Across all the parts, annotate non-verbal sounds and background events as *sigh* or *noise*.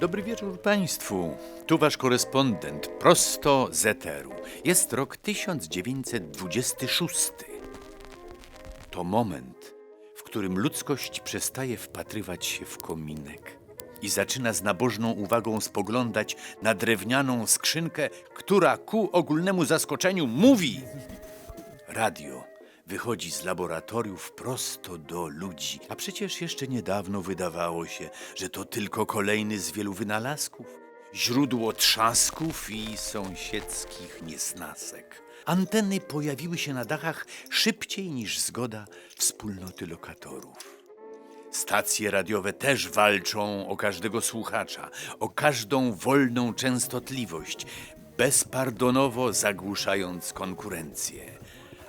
Dobry wieczór Państwu. Tu Wasz korespondent prosto z Eteru. Jest rok 1926. To moment, w którym ludzkość przestaje wpatrywać się w kominek i zaczyna z nabożną uwagą spoglądać na drewnianą skrzynkę, która ku ogólnemu zaskoczeniu mówi: Radio wychodzi z laboratoriów prosto do ludzi. A przecież jeszcze niedawno wydawało się, że to tylko kolejny z wielu wynalazków, źródło trzasków i sąsiedzkich niesnasek. Anteny pojawiły się na dachach szybciej niż zgoda wspólnoty lokatorów. Stacje radiowe też walczą o każdego słuchacza, o każdą wolną częstotliwość, bezpardonowo zagłuszając konkurencję.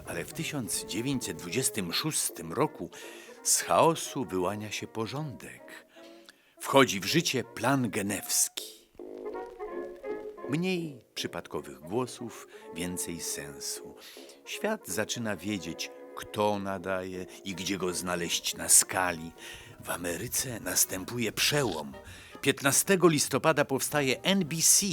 Ale w 1926 roku z chaosu wyłania się porządek. Wchodzi w życie plan genewski. Mniej przypadkowych głosów, więcej sensu. Świat zaczyna wiedzieć, kto nadaje i gdzie go znaleźć na skali. W Ameryce następuje przełom. 15 listopada powstaje NBC,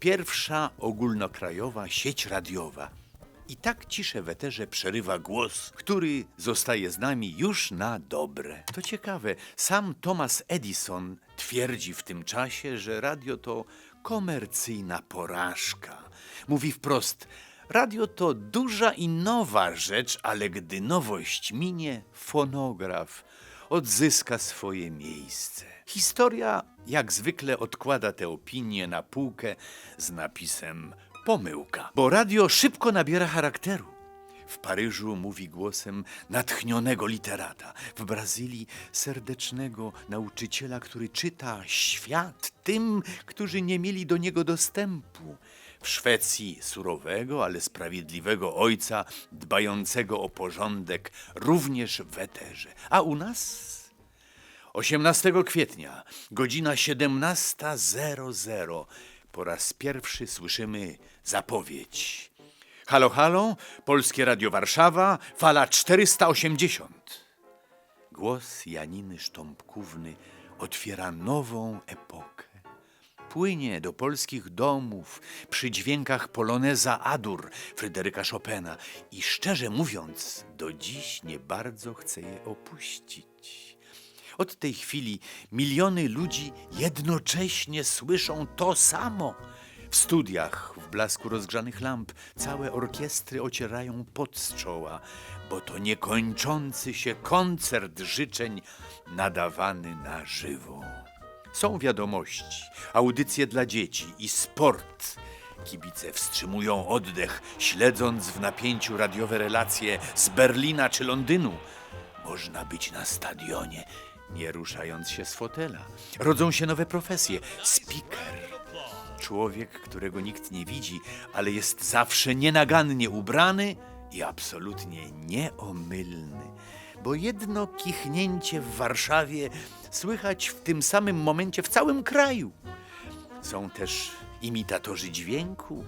pierwsza ogólnokrajowa sieć radiowa. I tak ciszę w eterze przerywa głos, który zostaje z nami już na dobre. To ciekawe, sam Thomas Edison twierdzi w tym czasie, że radio to komercyjna porażka. Mówi wprost, radio to duża i nowa rzecz, ale gdy nowość minie, fonograf odzyska swoje miejsce. Historia jak zwykle odkłada tę opinię na półkę z napisem pomyłka, bo radio szybko nabiera charakteru. W Paryżu mówi głosem natchnionego literata, w Brazylii serdecznego nauczyciela, który czyta świat tym, którzy nie mieli do niego dostępu. W Szwecji surowego, ale sprawiedliwego ojca, dbającego o porządek, również w eterze. A u nas 18 kwietnia, godzina 17.00. Po raz pierwszy słyszymy zapowiedź. Halo, halo, Polskie Radio Warszawa, fala 480. Głos Janiny Sztąpkówny otwiera nową epokę. Płynie do polskich domów przy dźwiękach poloneza Adur Fryderyka Chopina i szczerze mówiąc, do dziś nie bardzo chcę je opuścić. Od tej chwili miliony ludzi jednocześnie słyszą to samo. W studiach, w blasku rozgrzanych lamp, całe orkiestry ocierają pot z czoła, bo to niekończący się koncert życzeń nadawany na żywo. Są wiadomości, audycje dla dzieci i sport. Kibice wstrzymują oddech, śledząc w napięciu radiowe relacje z Berlina czy Londynu. Można być na stadionie, nie ruszając się z fotela. Rodzą się nowe profesje. Speaker. Człowiek, którego nikt nie widzi, ale jest zawsze nienagannie ubrany i absolutnie nieomylny. Bo jedno kichnięcie w Warszawie słychać w tym samym momencie w całym kraju. Są też imitatorzy dźwięku,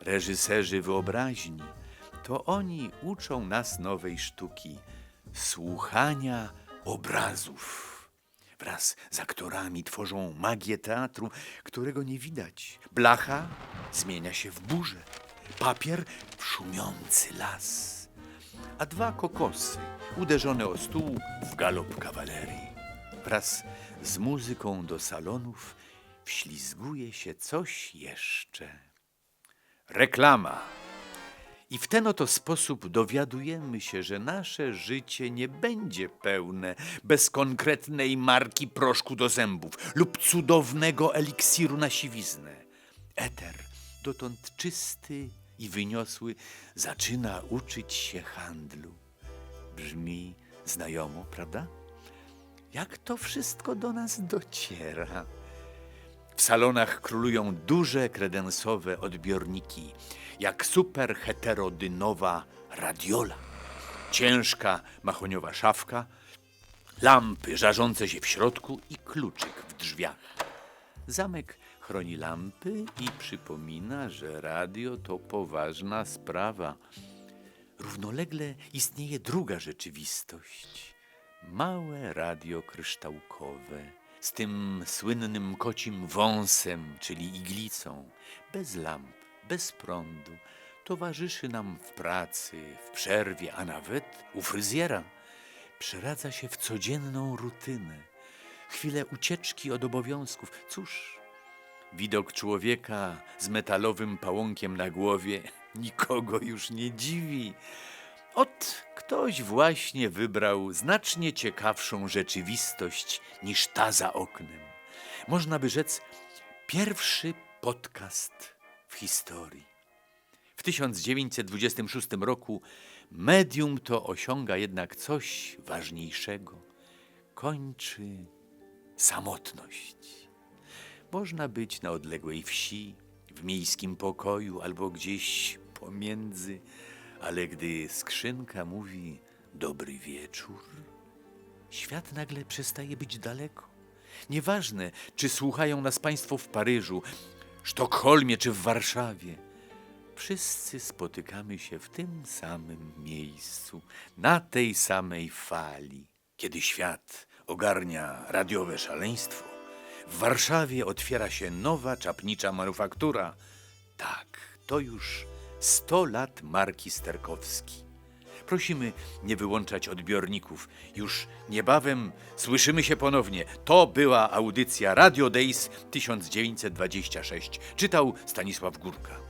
reżyserzy wyobraźni. To oni uczą nas nowej sztuki słuchania obrazów. Wraz z aktorami tworzą magię teatru, którego nie widać. Blacha zmienia się w burzę, papier w szumiący las, a dwa kokosy uderzone o stół w galop kawalerii. Wraz z muzyką do salonów wślizguje się coś jeszcze. Reklama. I w ten oto sposób dowiadujemy się, że nasze życie nie będzie pełne bez konkretnej marki proszku do zębów lub cudownego eliksiru na siwiznę. Eter, dotąd czysty i wyniosły, zaczyna uczyć się handlu. Brzmi znajomo, prawda? Jak to wszystko do nas dociera? W salonach królują duże kredensowe odbiorniki, jak super heterodynowa radiola. Ciężka mahoniowa szafka, lampy żarzące się w środku i kluczyk w drzwiach. Zamek chroni lampy i przypomina, że radio to poważna sprawa. Równolegle istnieje druga rzeczywistość. Małe radio kryształkowe, z tym słynnym kocim wąsem, czyli iglicą, bez lamp, bez prądu, towarzyszy nam w pracy, w przerwie, a nawet u fryzjera. Przeradza się w codzienną rutynę, chwilę ucieczki od obowiązków. Cóż, widok człowieka z metalowym pałąkiem na głowie *laughs* nikogo już nie dziwi. Ot, ktoś właśnie wybrał znacznie ciekawszą rzeczywistość niż ta za oknem. Można by rzec, pierwszy podcast w historii. W 1926 roku medium to osiąga jednak coś ważniejszego. Kończy samotność. Można być na odległej wsi, w miejskim pokoju albo gdzieś pomiędzy, ale gdy skrzynka mówi dobry wieczór, świat nagle przestaje być daleko. Nieważne, czy słuchają nas Państwo w Paryżu, Sztokholmie czy w Warszawie. Wszyscy spotykamy się w tym samym miejscu, na tej samej fali. Kiedy świat ogarnia radiowe szaleństwo, w Warszawie otwiera się nowa czapnicza manufaktura. Tak, to już 100 lat marki Sterkowski. Prosimy nie wyłączać odbiorników. Już niebawem słyszymy się ponownie. To była audycja Radio Days 1926. Czytał Stanisław Górka.